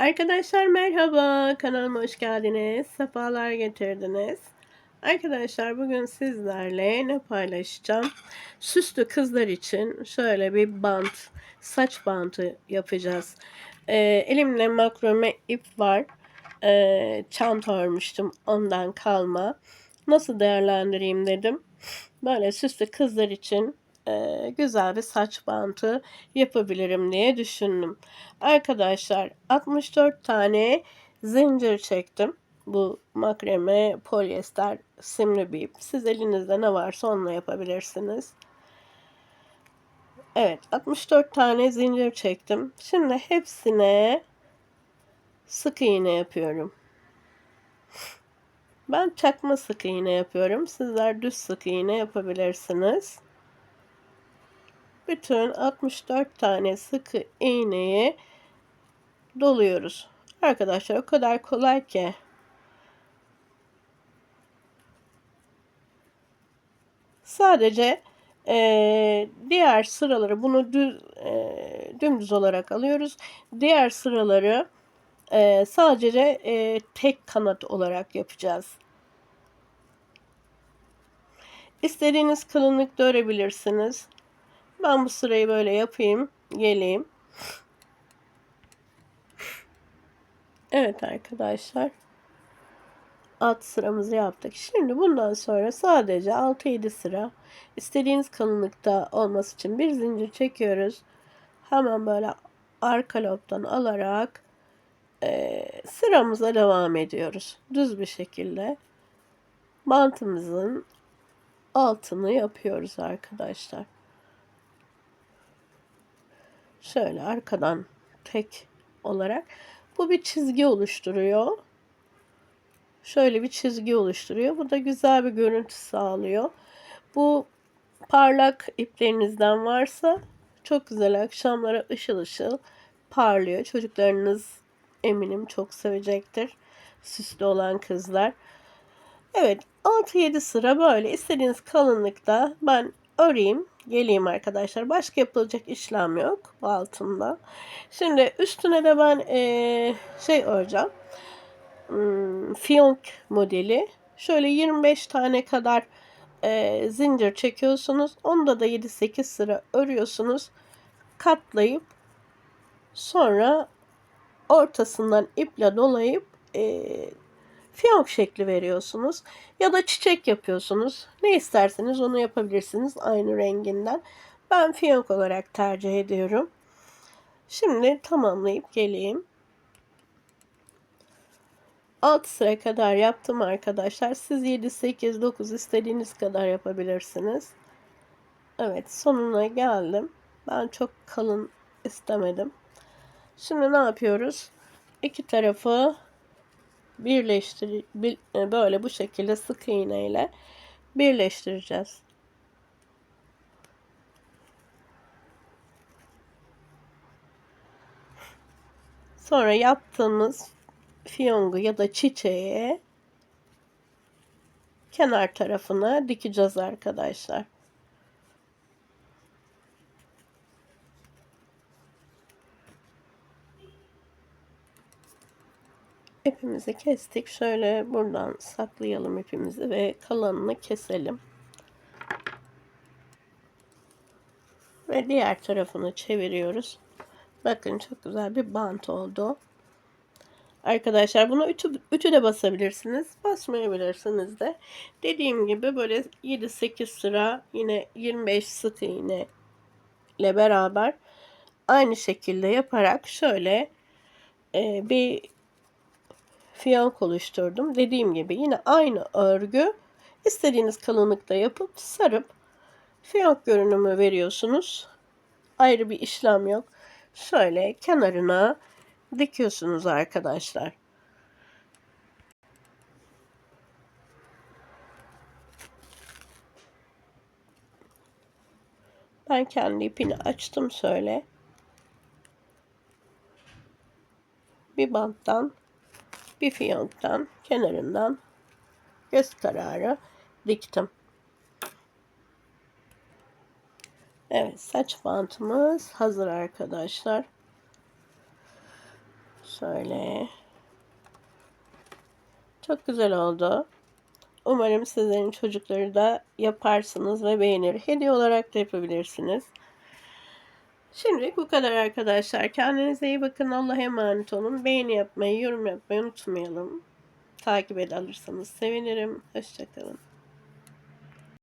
Arkadaşlar merhaba, kanalıma hoş geldiniz, sefalar getirdiniz. Arkadaşlar bugün sizlerle ne paylaşacağım? Süslü kızlar için şöyle bir bant, saç bantı yapacağız. Ee, elimde makrome ip var. Ee, çanta örmüştüm ondan kalma. Nasıl değerlendireyim dedim. Böyle süslü kızlar için e, güzel bir saç bantı yapabilirim diye düşündüm. Arkadaşlar 64 tane zincir çektim. Bu makreme, polyester, simli bir ip. Siz elinizde ne varsa onunla yapabilirsiniz. Evet 64 tane zincir çektim. Şimdi hepsine sık iğne yapıyorum. Ben çakma sık iğne yapıyorum. Sizler düz sık iğne yapabilirsiniz bütün 64 tane sık iğneyi doluyoruz. Arkadaşlar o kadar kolay ki. Sadece e, diğer sıraları bunu düz, e, dümdüz olarak alıyoruz. Diğer sıraları e, sadece e, tek kanat olarak yapacağız. İstediğiniz kalınlıkta örebilirsiniz. Ben bu sırayı böyle yapayım. Geleyim. Evet arkadaşlar. Alt sıramızı yaptık. Şimdi bundan sonra sadece 6-7 sıra istediğiniz kalınlıkta olması için bir zincir çekiyoruz. Hemen böyle arka lobdan alarak e, sıramıza devam ediyoruz. Düz bir şekilde bantımızın altını yapıyoruz arkadaşlar. Şöyle arkadan tek olarak. Bu bir çizgi oluşturuyor. Şöyle bir çizgi oluşturuyor. Bu da güzel bir görüntü sağlıyor. Bu parlak iplerinizden varsa çok güzel akşamlara ışıl ışıl parlıyor. Çocuklarınız eminim çok sevecektir. Süslü olan kızlar. Evet 6-7 sıra böyle istediğiniz kalınlıkta ben öreyim geleyim arkadaşlar. Başka yapılacak işlem yok bu altında. Şimdi üstüne de ben e, şey öreceğim. Hmm, fiyonk modeli. Şöyle 25 tane kadar e, zincir çekiyorsunuz. Onda da 7-8 sıra örüyorsunuz. Katlayıp sonra ortasından iple dolayıp e, fiyonk şekli veriyorsunuz. Ya da çiçek yapıyorsunuz. Ne isterseniz onu yapabilirsiniz aynı renginden. Ben fiyonk olarak tercih ediyorum. Şimdi tamamlayıp geleyim. Alt sıra kadar yaptım arkadaşlar. Siz 7, 8, 9 istediğiniz kadar yapabilirsiniz. Evet sonuna geldim. Ben çok kalın istemedim. Şimdi ne yapıyoruz? İki tarafı birleştir e, böyle bu şekilde sık iğne ile birleştireceğiz. Sonra yaptığımız fiyongu ya da çiçeği kenar tarafına dikeceğiz arkadaşlar. İpimizi kestik. Şöyle buradan saklayalım ipimizi ve kalanını keselim. Ve diğer tarafını çeviriyoruz. Bakın çok güzel bir bant oldu. Arkadaşlar bunu ütü, ütü de basabilirsiniz. Basmayabilirsiniz de. Dediğim gibi böyle 7-8 sıra yine 25 sık iğne ile beraber aynı şekilde yaparak şöyle e, bir fiyonk oluşturdum. Dediğim gibi yine aynı örgü istediğiniz kalınlıkta yapıp sarıp fiyonk görünümü veriyorsunuz. Ayrı bir işlem yok. Şöyle kenarına dikiyorsunuz arkadaşlar. Ben kendi ipini açtım şöyle. Bir banttan bir fiyonktan kenarından göz kararı diktim. Evet saç bantımız hazır arkadaşlar. Şöyle. Çok güzel oldu. Umarım sizlerin çocukları da yaparsınız ve beğenir. Hediye olarak da yapabilirsiniz. Şimdilik bu kadar arkadaşlar. Kendinize iyi bakın. Allah'a emanet olun. Beğeni yapmayı, yorum yapmayı unutmayalım. Takip ed alırsanız sevinirim. Hoşçakalın.